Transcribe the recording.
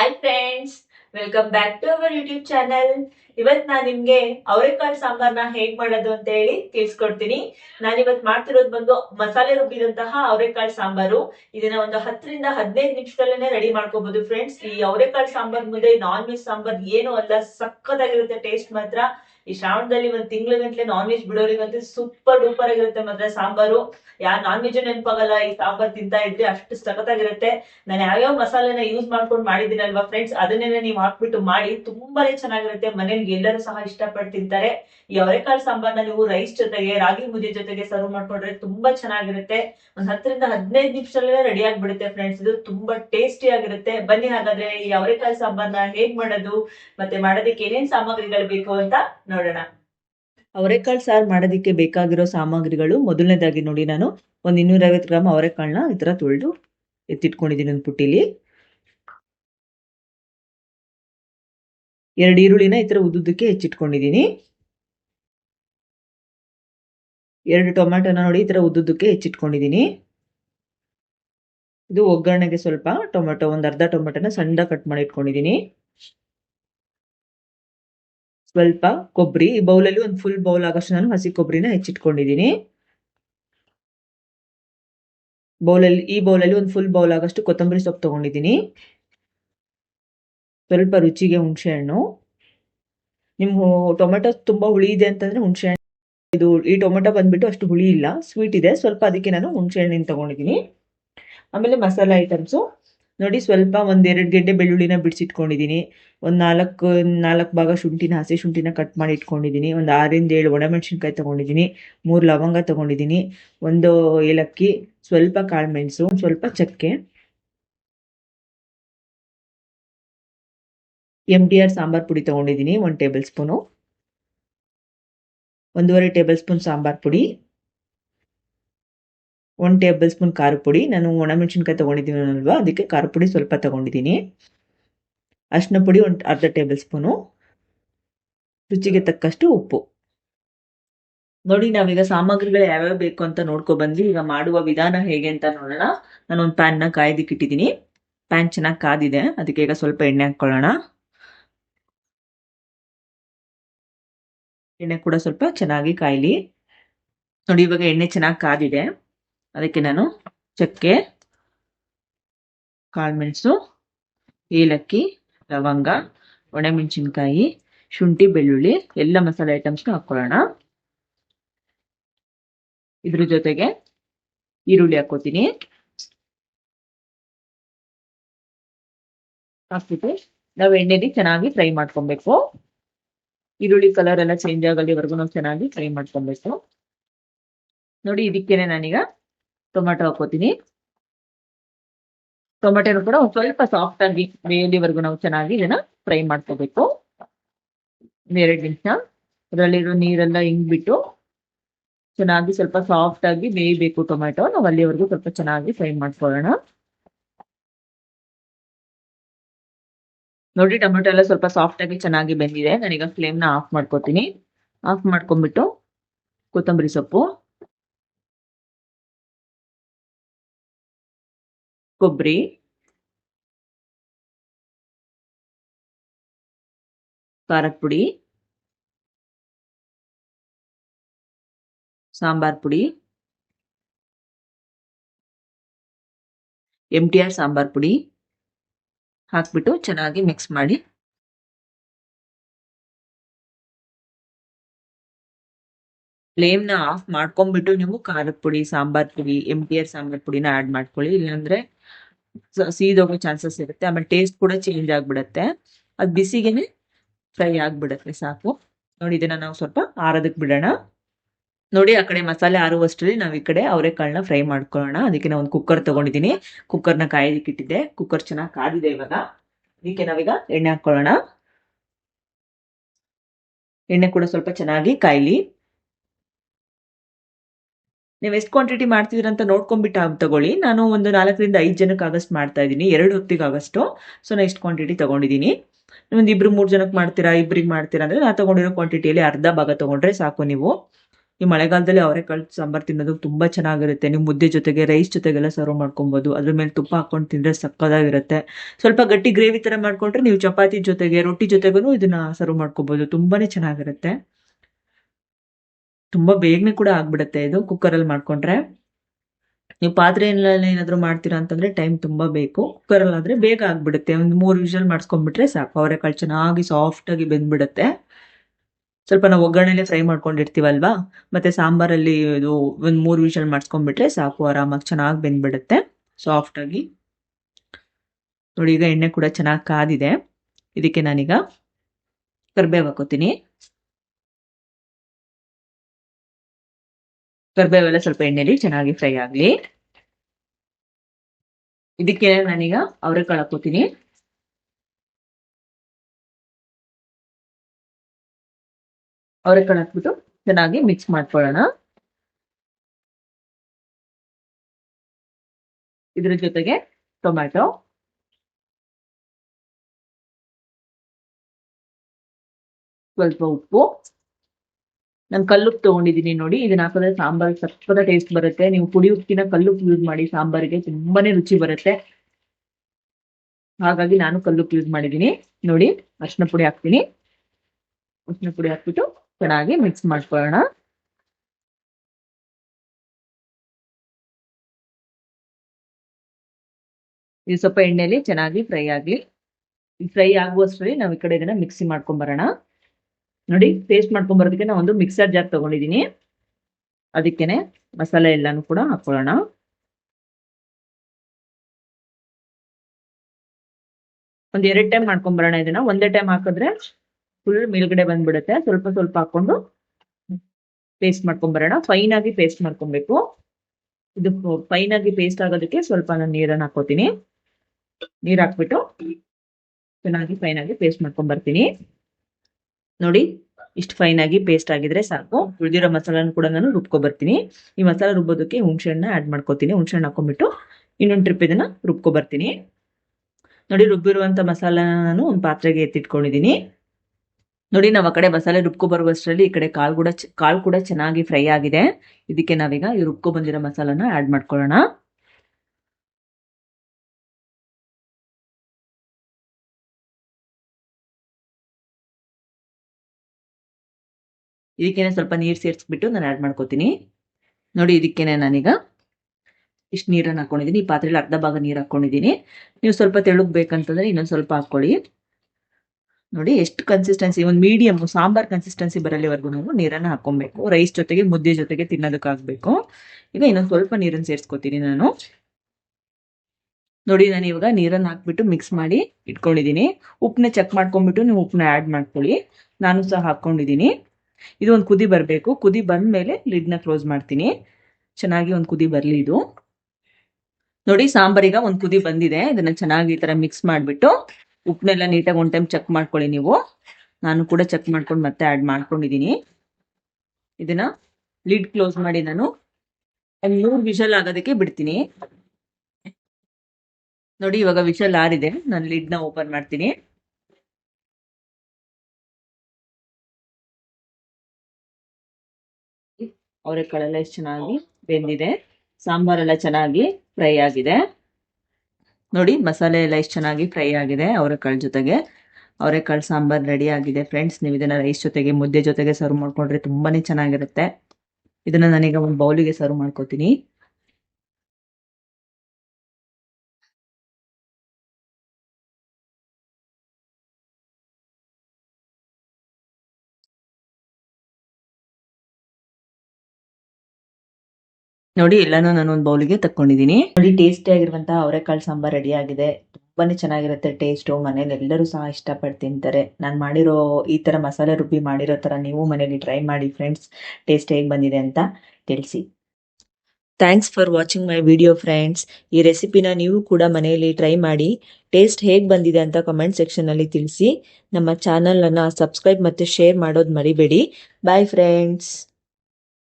Hi friends welcome back to our YouTube channel ಇವತ್ ನಾನ್ ನಿಮ್ಗೆ ಅವರೆಕಾಳು ಸಾಂಬಾರ್ನ ಹೇಗ್ ಮಾಡೋದು ಅಂತ ಹೇಳಿ ತಿಳಿಸ್ಕೊಡ್ತೀನಿ. ನಾನ್ ಇವತ್ ಮಾಡ್ತಿರೋದು ಬಂದು ಮಸಾಲೆ ರುಬ್ಬಿದಂತಹ ಅವರೆಕಾಳು ಸಾಂಬಾರು. ಇದನ್ನ ಒಂದು ಹತ್ತರಿಂದ ಹದಿನೈದು ನಿಮಿಷದಲ್ಲೇ ರೆಡಿ ಮಾಡ್ಕೋಬಹುದು ಫ್ರೆಂಡ್ಸ್ ಈ ಅವರೆಕಾಳು ಸಾಂಬಾರ್ ಮುಂದೆ ನಾನ್ ವೆಜ್ ಸಾಂಬಾರ್ ಏನು ಅಲ್ಲ ಸಕ್ಕತ್ತಾಗಿರುತ್ತೆ ಟೇಸ್ಟ್ ಮಾತ್ರ. ಈ ಶ್ರಾವಣದಲ್ಲಿ ಒಂದ್ ತಿಂಗಳ ಗಂಟ್ಲೆ ನಾನ್ ವೆಜ್ ಬಿಡೋರಿಗಂತೂ ಸೂಪರ್ ಡೂಪರ್ ಆಗಿರುತ್ತೆ ಮಾತ್ರ ಸಾಂಬಾರು. ಯಾ ನಾನ್ ವೆಜ್ ನೆನಪಾಗಲ್ಲ, ಈ ಸಾಂಬಾರ್ ತಿಂತಾ ಇದ್ರೆ ಅಷ್ಟು ಸಖತ್ತಾಗಿರುತ್ತೆ. ನಾನು ಯಾವ್ಯಾವ ಮಸಾಲೆನ ಯೂಸ್ ಮಾಡ್ಕೊಂಡು ಮಾಡಿದ್ದೀನಲ್ವಾ ಫ್ರೆಂಡ್ಸ್ ಅದನ್ನೇ ನೀವು ಹಾಕ್ಬಿಟ್ಟು ಮಾಡಿ, ತುಂಬಾನೇ ಚೆನ್ನಾಗಿರುತ್ತೆ. ಮನೇಲಿ ಎಲ್ಲರೂ ಸಹ ಇಷ್ಟಪಟ್ಟು ತಿಂತಾರೆ. ಈ ಅವರೆಕಾಳು ಸಾಂಬಾರ್ನ ನೀವು ರೈಸ್ ಜೊತೆಗೆ, ರಾಗಿ ಮುದ್ದೆ ಜೊತೆಗೆ ಸರ್ವ್ ಮಾಡ್ಕೊಂಡ್ರೆ ತುಂಬಾ ಚೆನ್ನಾಗಿರುತ್ತೆ. ಒಂದ್ ಹತ್ತರಿಂದ ಹದಿನೈದು ನಿಮಿಷದಲ್ಲೇ ರೆಡಿ ಆಗ್ಬಿಡುತ್ತೆ ಫ್ರೆಂಡ್ಸ್ ಇದು ತುಂಬಾ ಟೇಸ್ಟಿ ಆಗಿರುತ್ತೆ. ಬನ್ನಿ ಹಾಗಾದ್ರೆ ಈ ಅವರೆಕಾಳು ಸಾಂಬಾರ್ನ ಹೇಗ್ ಮಾಡೋದು, ಮತ್ತೆ ಮಾಡೋದಕ್ಕೆ ಏನೇನ್ ಸಾಮಗ್ರಿಗಳು ಬೇಕು ಅಂತ ನೋಡೋಣ. ಅವರೆಕಾಳು ಸಾರು ಮಾಡೋದಕ್ಕೆ ಬೇಕಾಗಿರೋ ಸಾಮಗ್ರಿಗಳು, ಮೊದಲನೇದಾಗಿ ನೋಡಿ ನಾನು, ಒಂದು ಇನ್ನೂರೈವತ್ತು ಗ್ರಾಮ್ ಅವರೆಕಾಳನ್ನ ಈ ಥರ ತೊಳೆದು ಎತ್ತಿಟ್ಕೊಂಡಿದ್ದೀನಿ ಒಂದು ಪುಟ್ಟಿಲಿ. ಎರಡು ಈರುಳ್ಳಿನ ಈ ಥರ ಉದ್ದುದಕ್ಕೆ ಹೆಚ್ಚಿಟ್ಕೊಂಡಿದ್ದೀನಿ ಎರಡು ಟೊಮ್ಯಾಟೊನ ನೋಡಿ ಈ ಥರ ಉದ್ದುದಕ್ಕೆ ಹೆಚ್ಚಿಟ್ಕೊಂಡಿದ್ದೀನಿ ಇದು ಒಗ್ಗರಣೆಗೆ ಸ್ವಲ್ಪ ಟೊಮೆಟೊ ಒಂದು ಅರ್ಧ ಟೊಮೆಟೊನ ಸಣ್ಣ ಕಟ್ ಮಾಡಿ ಇಟ್ಕೊಂಡಿದ್ದೀನಿ ಸ್ವಲ್ಪ ಕೊಬ್ಬರಿ, ಈ ಬೌಲಲ್ಲಿ ಒಂದು ಫುಲ್ ಬೌಲ್ ಆಗೋಷ್ಟು ನಾನು ಹಸಿ ಕೊಬ್ಬರಿನ ಹೆಚ್ಚಿಟ್ಕೊಂಡಿದ್ದೀನಿ. ಬೌಲಲ್ಲಿ, ಈ ಬೌಲಲ್ಲಿ ಒಂದು ಫುಲ್ ಬೌಲ್ ಆಗೋಷ್ಟು ಕೊತ್ತಂಬರಿ ಸೊಪ್ಪು ತಗೊಂಡಿದ್ದೀನಿ. ಸ್ವಲ್ಪ ರುಚಿಗೆ ಹುಣಸೆ ಹಣ್ಣು. ನಿಮ್ಮ ಟೊಮೆಟೊ ತುಂಬ ಹುಳಿ ಇದೆ ಅಂತಂದ್ರೆ ಹುಣಸೆಹಣ್ಣು ಇದು, ಈ ಟೊಮೆಟೊ ಬಂದ್ಬಿಟ್ಟು ಅಷ್ಟು ಹುಳಿ ಇಲ್ಲ ಸ್ವೀಟ್ ಇದೆ. ಸ್ವಲ್ಪ ಅದಕ್ಕೆ ನಾನು ಹುಣಸೆ ಹಣ್ಣಿನ ತಗೊಂಡಿದ್ದೀನಿ. ಆಮೇಲೆ ಮಸಾಲೆ ಐಟಮ್ಸು ನೋಡಿ ಸ್ವಲ್ಪ ಒಂದೆರಡು ಗೆಡ್ಡೆ ಬೆಳ್ಳುಳ್ಳಿನ ಬಿಡಿಸಿಟ್ಕೊಂಡಿದ್ದೀನಿ ಒಂದು ನಾಲ್ಕು ನಾಲ್ಕು ಭಾಗ ಶುಂಠಿನ ಹಸಿ ಶುಂಠಿನ ಕಟ್ ಮಾಡಿ ಇಟ್ಕೊಂಡಿದ್ದೀನಿ ಒಂದು ಆರಿಂದ ಏಳು ಒಣಮೆಣಸಿನ್ಕಾಯಿ ತಗೊಂಡಿದ್ದೀನಿ ಮೂರು ಲವಂಗ ತಗೊಂಡಿದ್ದೀನಿ ಒಂದು ಏಲಕ್ಕಿ, ಸ್ವಲ್ಪ ಕಾಳುಮೆಣಸು ಸ್ವಲ್ಪ ಚಕ್ಕೆ. ಎಂ ಟಿ ಆರ್ ಸಾಂಬಾರ್ ಪುಡಿ ತೊಗೊಂಡಿದ್ದೀನಿ ಒಂದು ಟೇಬಲ್ ಸ್ಪೂನು. ಒಂದೂವರೆ ಟೇಬಲ್ ಸ್ಪೂನ್ ಸಾಂಬಾರ್ ಪುಡಿ. ಒಂದು ಟೇಬಲ್ ಸ್ಪೂನ್ ಖಾರ ಪುಡಿ. ನಾನು ಒಣಮೆಣಸಿನ್ಕಾಯಿ ತಗೊಂಡಿದ್ದೀನಲ್ವಾ ಅದಕ್ಕೆ ಖಾರ ಪುಡಿ ಸ್ವಲ್ಪ ತಗೊಂಡಿದ್ದೀನಿ. ಅರಿಶಿನ ಪುಡಿ ಒಂದು ಅರ್ಧ ಟೇಬಲ್ ಸ್ಪೂನು ರುಚಿಗೆ ತಕ್ಕಷ್ಟು ಉಪ್ಪು. ನೋಡಿ, ನಾವೀಗ ಸಾಮಗ್ರಿಗಳು ಯಾವ್ಯಾವ ಬೇಕು ಅಂತ ನೋಡ್ಕೊ ಬಂದ್ವಿ. ಈಗ ಮಾಡುವ ವಿಧಾನ ಹೇಗೆ ಅಂತ ನೋಡೋಣ. ನಾನು ಒಂದು ಪ್ಯಾನ್ನ ಕಾಯ್ದಿಕ್ಕಿಟ್ಟಿದ್ದೀನಿ ಪ್ಯಾನ್ ಚೆನ್ನಾಗಿ ಕಾದಿದೆ. ಅದಕ್ಕೆ ಈಗ ಸ್ವಲ್ಪ ಎಣ್ಣೆ ಹಾಕ್ಕೊಳ್ಳೋಣ. ಎಣ್ಣೆ ಕೂಡ ಸ್ವಲ್ಪ ಚೆನ್ನಾಗಿ ಕಾಯಲಿ. ನೋಡಿ, ಇವಾಗ ಎಣ್ಣೆ ಚೆನ್ನಾಗಿ ಕಾದಿದೆ. ಅದಕ್ಕೆ ನಾನು ಚಕ್ಕೆ ಕಾಳುಮೆಣಸು ಏಲಕ್ಕಿ ಲವಂಗ ಒಣಮೆಣಸಿನ್ಕಾಯಿ ಶುಂಠಿ ಬೆಳ್ಳುಳ್ಳಿ ಎಲ್ಲ ಮಸಾಲೆ ಐಟಮ್ಸ್ನ ಹಾಕೊಳ್ಳೋಣ ಇದ್ರ ಜೊತೆಗೆ ಈರುಳ್ಳಿ ಹಾಕೋತೀನಿ ಹಾಕ್ಬಿಟ್ಟು ನಾವು ಎಣ್ಣೆಲಿ ಚೆನ್ನಾಗಿ ಫ್ರೈ ಮಾಡ್ಕೊಬೇಕು ಈರುಳ್ಳಿ ಕಲರ್ ಎಲ್ಲ ಚೇಂಜ್ ಆಗಲಿವರೆಗೂ ನಾವು ಚೆನ್ನಾಗಿ ಫ್ರೈ ಮಾಡ್ಕೊಬೇಕು ನೋಡಿ ಇದಕ್ಕೇನೆ ನಾನೀಗ ಟೊಮೆಟೊ ಹಾಕೋತೀನಿ ಟೊಮೆಟೊನು ಕೂಡ ಸ್ವಲ್ಪ ಸಾಫ್ಟ್ ಆಗಿ ಬೇಯಲಿವರೆಗೂ ನಾವು ಚೆನ್ನಾಗಿ ಇದನ್ನ ಫ್ರೈ ಮಾಡ್ಕೋಬೇಕು. ಎರಡು ನಿಮಿಷ. ಅದರಲ್ಲಿರೋ ನೀರೆಲ್ಲ ಹಿಂಗ್ಬಿಟ್ಟು ಚೆನ್ನಾಗಿ ಸ್ವಲ್ಪ ಸಾಫ್ಟ್ ಆಗಿ ಬೇಯಬೇಕು ಟೊಮೆಟೊ ನಾವು ಅಲ್ಲಿವರೆಗೂ ಸ್ವಲ್ಪ ಚೆನ್ನಾಗಿ ಫ್ರೈ ಮಾಡ್ಕೊಳ್ಳೋಣ. ನೋಡಿ ಟೊಮೆಟೊ ಎಲ್ಲ ಸ್ವಲ್ಪ ಸಾಫ್ಟ್ ಆಗಿ ಚೆನ್ನಾಗಿ ಬೆಂದಿದೆ. ನಾನೀಗ ಫ್ಲೇಮ್ನ ಆಫ್ ಮಾಡ್ಕೋತೀನಿ. ಆಫ್ ಮಾಡ್ಕೊಂಡ್ಬಿಟ್ಟು ಕೊತ್ತಂಬರಿ ಸೊಪ್ಪು. ಕೊಬ್ಬರಿ. ಖಾರದ ಪುಡಿ. ಸಾಂಬಾರ್ ಪುಡಿ. ಎಂ ಟಿ ಆರ್ ಸಾಂಬಾರ್ ಪುಡಿ. ಹಾಕ್ಬಿಟ್ಟು ಚೆನ್ನಾಗಿ ಮಿಕ್ಸ್ ಮಾಡಿ. ಫ್ಲೇಮ್ನ ಆಫ್ ಮಾಡ್ಕೊಂಡ್ಬಿಟ್ಟು ನೀವು ಖಾರದ ಪುಡಿ, ಸಾಂಬಾರ್ ಪುಡಿ ಎಂ ಟಿ ಆರ್ ಸಾಂಬಾರ್ ಪುಡಿನ ಆ್ಯಡ್ ಮಾಡ್ಕೊಳ್ಳಿ. ಇಲ್ಲಾಂದ್ರೆ ಸೀದೋಗೋ ಚಾನ್ಸಸ್ ಇರುತ್ತೆ. ಆಮೇಲೆ ಟೇಸ್ಟ್ ಕೂಡ ಚೇಂಜ್ ಆಗ್ಬಿಡತ್ತೆ. ಅದು ಬಿಸಿಗೆನೆ ಫ್ರೈ ಆಗ್ಬಿಡತ್ತೆ, ಸಾಕು. ನೋಡಿ, ಇದನ್ನ ನಾವು ಸ್ವಲ್ಪ ಆರೋದಕ್ಕೆ ಬಿಡೋಣ. ನೋಡಿ, ಆ ಕಡೆ ಮಸಾಲೆ ಆರುವಷ್ಟರಲ್ಲಿ ನಾವು ಈ ಕಡೆ ಅವರೆಕಾಳನ್ನ ಫ್ರೈ ಮಾಡ್ಕೊಳ್ಳೋಣ. ಅದಕ್ಕೆ ನಾವು ಒಂದು ಕುಕ್ಕರ್ ತಗೊಂಡಿದ್ದೀನಿ. ಕುಕ್ಕರ್ನ ಕಾಯೋದಕ್ಕೆ ಇಟ್ಟಿದ್ದೆ ಕುಕ್ಕರ್ ಚೆನ್ನಾಗಿ ಕಾದಿದೆ ಇವಾಗ. ಅದಕ್ಕೆ ನಾವೀಗ ಎಣ್ಣೆ ಹಾಕ್ಕೊಳ್ಳೋಣ ಎಣ್ಣೆ ಕೂಡ ಸ್ವಲ್ಪ ಚೆನ್ನಾಗಿ ಕಾಯ್ಲಿ. ನೀವು ಎಷ್ಟು ಕ್ವಾಂಟಿಟಿ ಮಾಡ್ತಿದ್ರಂತ ನೋಡ್ಕೊಂಡ್ಬಿಟ್ಟು ತಗೊಳ್ಳಿ. ನಾನು ಒಂದು ನಾಲ್ಕರಿಂದ ಐದು ಜನಕ್ಕೆ ಆಗಸ್ಟ್ ಮಾಡ್ತಾ ಇದ್ದೀನಿ. ಎರಡು ಹೊತ್ತಿಗೆ ಆಗಷ್ಟು ಸೊ ನಾನು ಇಷ್ಟು ಕ್ವಾಂಟಿಟಿ ತಗೊಂಡಿದ್ದೀನಿ. ಒಂದು ಇಬ್ರು ಮೂರು ಜನಕ್ಕೆ ಮಾಡ್ತೀರಾ, ಇಬ್ರಿಗೆ ಮಾಡ್ತೀರಾ ಅಂದರೆ ನಾನು ತೊಗೊಂಡಿರೋ ಕ್ವಾಂಟಿಟಿಯಲ್ಲಿ ಅರ್ಧ ಭಾಗ ತಗೊಂಡ್ರೆ ಸಾಕು ನೀವು. ಈ ಮಳೆಗಾಲದಲ್ಲಿ ಅವರೆಕಾಳು ಸಾಂಬಾರು ತಿನ್ನೋದು ತುಂಬ ಚೆನ್ನಾಗಿರುತ್ತೆ. ನೀವು ಮುದ್ದೆ ಜೊತೆಗೆ ರೈಸ್ ಜೊತೆಗೆಲ್ಲ ಸರ್ವ್ ಮಾಡ್ಕೊಬೋದು. ಅದ್ರ ಮೇಲೆ ತುಪ್ಪ ಹಾಕೊಂಡು ತಿಂದರೆ ಸಕ್ಕದಾಗಿರುತ್ತೆ. ಸ್ವಲ್ಪ ಗಟ್ಟಿ ಗ್ರೇವಿ ಥರ ಮಾಡ್ಕೊಂಡ್ರೆ ನೀವು ಚಪಾತಿ ಜೊತೆಗೆ, ರೊಟ್ಟಿ ಜೊತೆಗೂ ಇದನ್ನು ಸರ್ವ್ ಮಾಡ್ಕೊಬೋದು. ತುಂಬಾ ಚೆನ್ನಾಗಿರುತ್ತೆ. ತುಂಬಾ ಬೇಗನೆ ಕೂಡ ಆಗ್ಬಿಡುತ್ತೆ ಇದು ಕುಕ್ಕರಲ್ಲಿ ಮಾಡ್ಕೊಂಡ್ರೆ. ನೀವು ಪಾತ್ರೆಯಲ್ಲಿ ಏನಾದರೂ ಮಾಡ್ತೀರಾ ಅಂತಂದ್ರೆ ಟೈಮ್ ತುಂಬಾ ಬೇಕು. ಕುಕ್ಕರ್ ಅಲ್ಲಿ ಆದ್ರೆ ಬೇಗ ಆಗ್ಬಿಡುತ್ತೆ. ಒಂದು ಮೂರು ವಿಷಲ್ ಮಾಡಿಸ್ಕೊಂಡ್ಬಿಟ್ರೆ ಸಾಕು. ಅವರೆಕಾಳು ಚೆನ್ನಾಗಿ ಸಾಫ್ಟ್ ಆಗಿ ಬೆಂದ್ಬಿಡುತ್ತೆ. ಸ್ವಲ್ಪ ನಾವು ಒಗ್ಗರಣೆಲೆ ಫ್ರೈ ಮಾಡ್ಕೊಂಡಿರ್ತೀವಲ್ವಾ? ಮತ್ತೆ ಸಾಂಬಾರಲ್ಲಿ ಇದು ಒಂದು ಮೂರು ವಿಷಲ್ ಮಾಡಿಸ್ಕೊಂಡ್ಬಿಟ್ರೆ ಸಾಕು, ಆರಾಮಾಗಿ ಚೆನ್ನಾಗಿ ಬೆಂದ್ಬಿಡುತ್ತೆ. ಸಾಫ್ಟ್ ಆಗಿ. ನೋಡಿ, ಈಗ ಎಣ್ಣೆ ಕೂಡ ಚೆನ್ನಾಗಿ ಕಾದಿದೆ. ಇದಕ್ಕೆ ನಾನೀಗ ಕರ್ಬೇವು ಹಾಕೋತೀನಿ. ಕರ್ಬೇವೆಲ್ಲ ಸ್ವಲ್ಪ ಎಣ್ಣೆಲಿ ಚೆನ್ನಾಗಿ ಫ್ರೈ ಆಗ್ಲಿ. ಇದಕ್ಕೆ ನಾನೀಗ ಅವರೆಕಾಳು ಹಾಕೋತೀನಿ ಅವರೆಕಾಳು ಹಾಕ್ಬಿಟ್ಟು ಚೆನ್ನಾಗಿ ಮಿಕ್ಸ್ ಮಾಡ್ಕೊಳ್ಳೋಣ. ಇದ್ರ ಜೊತೆಗೆ ಟೊಮ್ಯಾಟೊ. ಸ್ವಲ್ಪ ಉಪ್ಪು. ನಾನು ಕಲ್ಲುಪ್ಪು ತಗೊಂಡಿದ್ದೀನಿ ನೋಡಿ ಇದನ್ನ ಹಾಕಿದ್ರೆ ಸಾಂಬಾರ್ ಸಕ್ಕದ ಟೇಸ್ಟ್ ಬರುತ್ತೆ. ನೀವು ಪುಡಿ ಉಪ್ಪಿನ ಕಲ್ಲುಪ್ಪು ಯೂಸ್ ಮಾಡಿ ಸಾಂಬಾರಿಗೆ ತುಂಬಾನೇ ರುಚಿ ಬರುತ್ತೆ. ಹಾಗಾಗಿ ನಾನು ಕಲ್ಲುಪ್ಪು ಯೂಸ್ ಮಾಡಿದ್ದೀನಿ ನೋಡಿ ಅರಿಶಿನ ಪುಡಿ ಹಾಕ್ತೀನಿ. ಅರಿಶಿನ ಪುಡಿ ಹಾಕ್ಬಿಟ್ಟು ಚೆನ್ನಾಗಿ ಮಿಕ್ಸ್ ಮಾಡ್ಕೊಳ್ಳೋಣ. ಇದು ಸ್ವಲ್ಪ ಎಣ್ಣೆಯಲ್ಲಿ ಚೆನ್ನಾಗಿ ಫ್ರೈ ಆಗಲಿ. ಫ್ರೈ ಆಗುವಷ್ಟರಲ್ಲಿ ನಾವು ಈ ಕಡೆ ಇದನ್ನ ಮಿಕ್ಸಿ ಮಾಡ್ಕೊಂಡ್ ಬರೋಣ. ನೋಡಿ ಪೇಸ್ಟ್ ಮಾಡ್ಕೊಂಡ್ ಬರೋದಕ್ಕೆ ನಾನು ಒಂದು ಮಿಕ್ಸರ್ ಜಾರ್ ತಗೊಂಡಿದ್ದೀನಿ ಅದಕ್ಕೇನೆ ಮಸಾಲೆ ಎಲ್ಲಾನು ಕೂಡ ಹಾಕೊಳ್ಳೋಣ. ಒಂದ್ ಎರಡ್ ಟೈಮ್ ಮಾಡ್ಕೊಂಡ್ ಬರೋಣ ಇದನ್ನ. ಒಂದೇ ಟೈಮ್ ಹಾಕಿದ್ರೆ ಫುಲ್ ಮೇಲ್ಗಡೆ ಬಂದ್ಬಿಡುತ್ತೆ. ಸ್ವಲ್ಪ ಸ್ವಲ್ಪ ಹಾಕೊಂಡು ಪೇಸ್ಟ್ ಮಾಡ್ಕೊಂಡ್ ಬರೋಣ ಫೈನ್ ಆಗಿ ಪೇಸ್ಟ್ ಮಾಡ್ಕೊಬೇಕು. ಇದು ಫೈನ್ ಆಗಿ ಪೇಸ್ಟ್ ಆಗೋದಕ್ಕೆ ಸ್ವಲ್ಪ ನಾನು ನೀರನ್ನ ಹಾಕೋತೀನಿ. ನೀರ್ ಹಾಕ್ಬಿಟ್ಟು ಚೆನ್ನಾಗಿ ಫೈನ್ ಆಗಿ ಪೇಸ್ಟ್ ಮಾಡ್ಕೊಂಡ್ ಬರ್ತೀನಿ ನೋಡಿ, ಇಷ್ಟು ಫೈನ್ ಆಗಿ ಪೇಸ್ಟ್ ಆಗಿದ್ರೆ ಸಾಕು. ಉಳಿದಿರೋ ಮಸಾಲಾನು ಕೂಡ ನಾನು ರುಬ್ಕೊ ಬರ್ತೀನಿ ಈ ಮಸಾಲ ರುಬ್ಬೋದಕ್ಕೆ ಹುಣಸೆಹಣ್ಣ ಆಡ್ ಮಾಡ್ಕೋತೀನಿ. ಹುಣಸೆಹಣ್ಣು ಹಾಕೊಂಡ್ಬಿಟ್ಟು ಇನ್ನೊಂದು ಟ್ರಿಪ್ ಇದನ್ನ ರುಬ್ಕೊ ಬರ್ತೀನಿ ನೋಡಿ, ರುಬ್ಬಿರುವಂತ ಮಸಾಲ ನಾನು ಒಂದು ಪಾತ್ರೆಗೆ ಎತ್ತಿಟ್ಕೊಂಡಿದ್ದೀನಿ ನೋಡಿ, ನಾವು ಆ ಕಡೆ ಮಸಾಲೆ ರುಬ್ಕೊ ಬರುವಷ್ಟರಲ್ಲಿ ಈ ಕಡೆ ಕಾಳು ಕೂಡ ಕಾಳು ಕೂಡ ಚೆನ್ನಾಗಿ ಫ್ರೈ ಆಗಿದೆ. ಇದಕ್ಕೆ ನಾವೀಗ ಈ ರುಬ್ಕೊ ಬಂದಿರೋ ಮಸಾಲಾನ ಆಡ್ ಮಾಡ್ಕೊಳ್ಳೋಣ. ಇದಕ್ಕೇನೆ ಸ್ವಲ್ಪ ನೀರು ಸೇರಿಸ್ಬಿಟ್ಟು ನಾನು ಆ್ಯಡ್ ಮಾಡ್ಕೋತೀನಿ. ನೋಡಿ ಇದಕ್ಕೇನೆ ನಾನೀಗ ಇಷ್ಟು ನೀರನ್ನು ಹಾಕೊಂಡಿದ್ದೀನಿ ಈ ಪಾತ್ರೆಯಲ್ಲಿ ಅರ್ಧ ಭಾಗ ನೀರು ಹಾಕ್ಕೊಂಡಿದ್ದೀನಿ ನೀವು ಸ್ವಲ್ಪ ತೆಳುಗ್ ಬೇಕಂತಂದ್ರೆ ಇನ್ನೊಂದು ಸ್ವಲ್ಪ ಹಾಕ್ಕೊಳ್ಳಿ ನೋಡಿ ಎಷ್ಟು ಕನ್ಸಿಸ್ಟೆನ್ಸಿ ಒಂದು ಮೀಡಿಯಮ್ ಸಾಂಬಾರ್ ಕನ್ಸಿಸ್ಟೆನ್ಸಿ ಬರಲಿವರೆಗೂ ನಾವು ನೀರನ್ನು ಹಾಕೊಬೇಕು ರೈಸ್ ಜೊತೆಗೆ, ಮುದ್ದೆ ಜೊತೆಗೆ ತಿನ್ನೋದಕ್ಕಾಗಬೇಕು ಈಗ ಇನ್ನೊಂದು ಸ್ವಲ್ಪ ನೀರನ್ನು ಸೇರಿಸ್ಕೊತೀನಿ ನಾನು. ನೋಡಿ ನಾನು ಇವಾಗ ನೀರನ್ನು ಹಾಕ್ಬಿಟ್ಟು ಮಿಕ್ಸ್ ಮಾಡಿ ಇಟ್ಕೊಂಡಿದ್ದೀನಿ ಉಪ್ಪನ್ನ ಚೆಕ್ ಮಾಡ್ಕೊಂಡ್ಬಿಟ್ಟು ನೀವು ಉಪ್ಪನ್ನ ಆ್ಯಡ್ ಮಾಡ್ಕೊಳ್ಳಿ. ನಾನು ಸಹ ಹಾಕ್ಕೊಂಡಿದ್ದೀನಿ ಇದು ಒಂದು ಕುದಿ ಬರಬೇಕು. ಕುದಿ ಬಂದ್ಮೇಲೆ ಲಿಡ್ನ ಕ್ಲೋಸ್ ಮಾಡ್ತೀನಿ. ಚೆನ್ನಾಗಿ ಒಂದು ಕುದಿ ಬರಲಿ ಇದು. ನೋಡಿ, ಸಾಂಬಾರಿಗ ಒಂದು ಕುದಿ ಬಂದಿದೆ. ಇದನ್ನ ಚೆನ್ನಾಗಿ ಈ ಥರ ಮಿಕ್ಸ್ ಮಾಡಿಬಿಟ್ಟು ಉಪ್ಪನ್ನೆಲ್ಲ ನೀಟಾಗಿ ಒಂದು ಟೈಮ್ ಚೆಕ್ ಮಾಡ್ಕೊಳ್ಳಿ ನೀವು. ನಾನು ಕೂಡ ಚೆಕ್ ಮಾಡ್ಕೊಂಡು ಮತ್ತೆ ಆ್ಯಡ್ ಮಾಡ್ಕೊಂಡಿದ್ದೀನಿ ಇದನ್ನ ಲಿಡ್ ಕ್ಲೋಸ್ ಮಾಡಿ ನಾನು ಒಂದು ಮೂರು ವಿಷಲ್ ಆಗೋದಕ್ಕೆ ಬಿಡ್ತೀನಿ. ನೋಡಿ, ಇವಾಗ ವಿಷಲ್ ಆರಿದೆ. ನಾನು ಲಿಡ್ನ ಓಪನ್ ಮಾಡ್ತೀನಿ. ಅವರೆಕಾಳೆಲ್ಲ ಎಷ್ಟು ಚೆನ್ನಾಗಿ ಬೆಂದಿದೆ. ಸಾಂಬಾರೆಲ್ಲ ಚೆನ್ನಾಗಿ ಫ್ರೈ ಆಗಿದೆ. ನೋಡಿ ಮಸಾಲೆ ಎಲ್ಲ ಎಷ್ಟು ಚೆನ್ನಾಗಿ ಫ್ರೈ ಆಗಿದೆ ಅವರೆಕಾಳು ಜೊತೆಗೆ. ಅವರೆಕಾಳು ಸಾಂಬಾರ್ ರೆಡಿ ಆಗಿದೆ ಫ್ರೆಂಡ್ಸ್. ನೀವು ಇದನ್ನ ರೈಸ್ ಜೊತೆಗೆ ಮುದ್ದೆ ಜೊತೆಗೆ ಸರ್ವ್ ಮಾಡ್ಕೊಂಡ್ರೆ ತುಂಬಾನೇ ಚೆನ್ನಾಗಿರುತ್ತೆ. ಇದನ್ನ ನಾನೀಗ ಒಂದು ಬೌಲಿಗೆ ಸರ್ವ್ ಮಾಡ್ಕೋತೀನಿ. ನೋಡಿ, ಎಲ್ಲಾನು ನಾನು ಒಂದು ಬೌಲಿಗೆ ತಕೊಂಡಿದೀನಿ ನೋಡಿ ಟೇಸ್ಟಿ ಆಗಿರುವಂತಹ ಅವರೆಕಾಳು ಸಾಂಬಾರ್ ರೆಡಿ ಆಗಿದೆ. ತುಂಬಾನೇ ಚೆನ್ನಾಗಿರುತ್ತೆ ಟೇಸ್ಟು ಮನೇಲಿ ಎಲ್ಲರೂ ಸಹ ಇಷ್ಟಪಟ್ಟು ತಿಂತಾರೆ. ನಾನು ಮಾಡಿರೋ ಈ ತರ ಮಸಾಲೆ ರುಬ್ಬಿ ಮಾಡಿರೋ ತರ ನೀವು ಮನೇಲಿ ಟ್ರೈ ಮಾಡಿ ಫ್ರೆಂಡ್ಸ್ ಟೇಸ್ಟ್ ಹೇಗೆ ಬಂದಿದೆ ಅಂತ ತಿಳಿಸಿ. Thanks for watching my video friends ಈ ರೆಸಿಪಿನ ನೀವು ಕೂಡ ಮನೆಯಲ್ಲಿ ಟ್ರೈ ಮಾಡಿ ಟೇಸ್ಟ್ ಹೇಗೆ ಬಂದಿದೆ ಅಂತ ಕಮೆಂಟ್ ಸೆಕ್ಷನಲ್ಲಿ ತಿಳಿಸಿ. ನಮ್ಮ ಚಾನಲನ್ನು ಸಬ್ಸ್ಕ್ರೈಬ್ ಮತ್ತು ಶೇರ್ ಮಾಡೋದು ಮರಿಬೇಡಿ. Bye friends